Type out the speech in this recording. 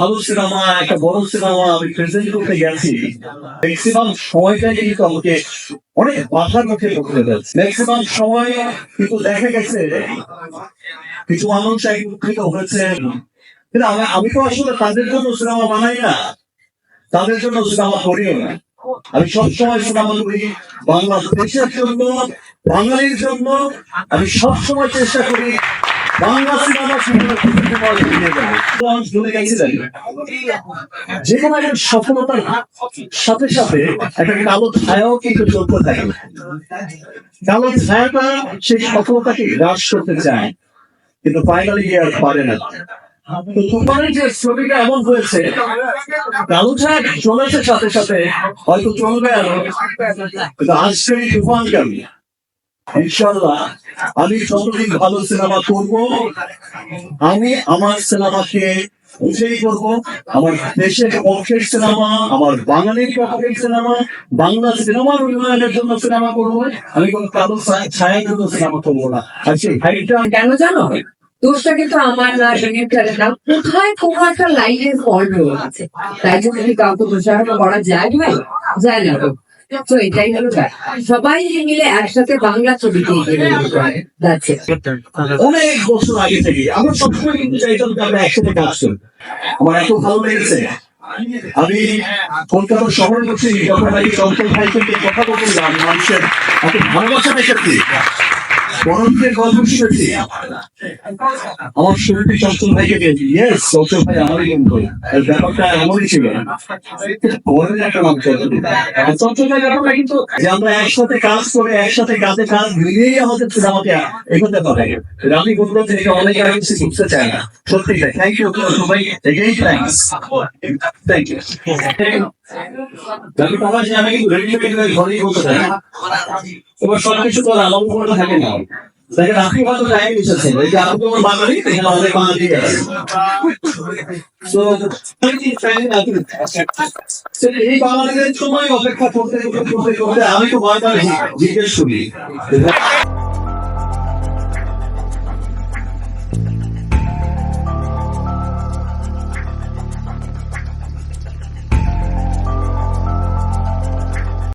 ভালো সিনেমা একটা বড় সিনেমা আমি প্রেজেন্ট করতে গেছি। ম্যাক্সিমাম সময়টাই কিন্তু আমাকে অনেক বাধার মুখে ম্যাক্সিমাম কিন্তু দেখা গেছে, কিছু মানুষ একত্রিত হয়েছে। কিন্তু আমি তো আসলে তাদের জন্য সিনেমা বানাই না। তাদের জন্য সিনেমা করিও না। আমি সবসময় সিনেমা করি বাংলাদেশের জন্য, বাঙালির জন্য। আমি সবসময় চেষ্টা করি যে কোনো একটা সফলতার সাথে সাথে একটা কালো ছায়াও কিন্তু থাকে। কালো ছায়াটা সেই সফলতাকে হ্রাস করতে চায়, কিন্তু ফাইনালি আর পারে না। যে ছবিটা এমন হয়েছে, কালো ছায়া চলেছে সাথে সাথে হয়তো চলবে আরও। কিন্তু তুফান কামি ইনশাল্লাহ আমি যতদিন ভালো সিনেমা করব, আমি আমার সিনেমাকে উঠেই করব। আমার দেশের পক্ষের সিনেমা, আমার বাঙালির পক্ষের সিনেমা, বাংলা সিনেমার উন্নয়নের জন্য সিনেমা করব। আমি কোন কালো ছায়া- ছায়ার জন্য সিনেমা করব না। আর ভাইটা কেন জানো? দোষটা কিন্তু আমার না ডিরেক্টরের না কোথায় কোনো একটা লাইনের ফল্ট আছে তাই জন্য কাউকে দোষারোপ করা যায় ভাই? যায় না তো এটাই হলো সবাই মিলে একসাথে বাংলা ছবি অনেক বছর আগে থেকে আমরা সবসময় কিন্তু চাইতাম আমরা একসাথে কাজ করি। আমার এত ভালো লেগেছে। আমি কলকাতা শহরে বসে যখন নাকি চঞ্চল ভাই কথা বললাম মানুষের এত ভালোবাসা দেখেছি গল্প শুনেছি আমার শুরুতে চঞ্চল ভাইকে দিয়েছি ইয়েস ভাই আমারই বন্ধু। ব্যাপারটা এমনই ছিল। একটা নাম ভাই ব্যাপারটা কিন্তু যে আমরা একসাথে কাজ করে, একসাথে কাজে কাজ মিলিয়েই আমাদের সিনেমাকে এগোতে আমি অনেক কিছু চায় না। সত্যি থ্যাংক ইউ সবাই এগেইন থ্যাংক ইউ আমি যে আমি কিন্তু রেডিমেড ঘরেই বলতে চাই এবার সবকিছু তো আলাম করে থাকে না। দেখেন আপনি কত টাইম এই যে আপনি বাঙালি বাঙালি So, এই বাঙালিদের সময় অপেক্ষা করতে করতে করতে আমি তো পাই। জিজ্ঞেস করি।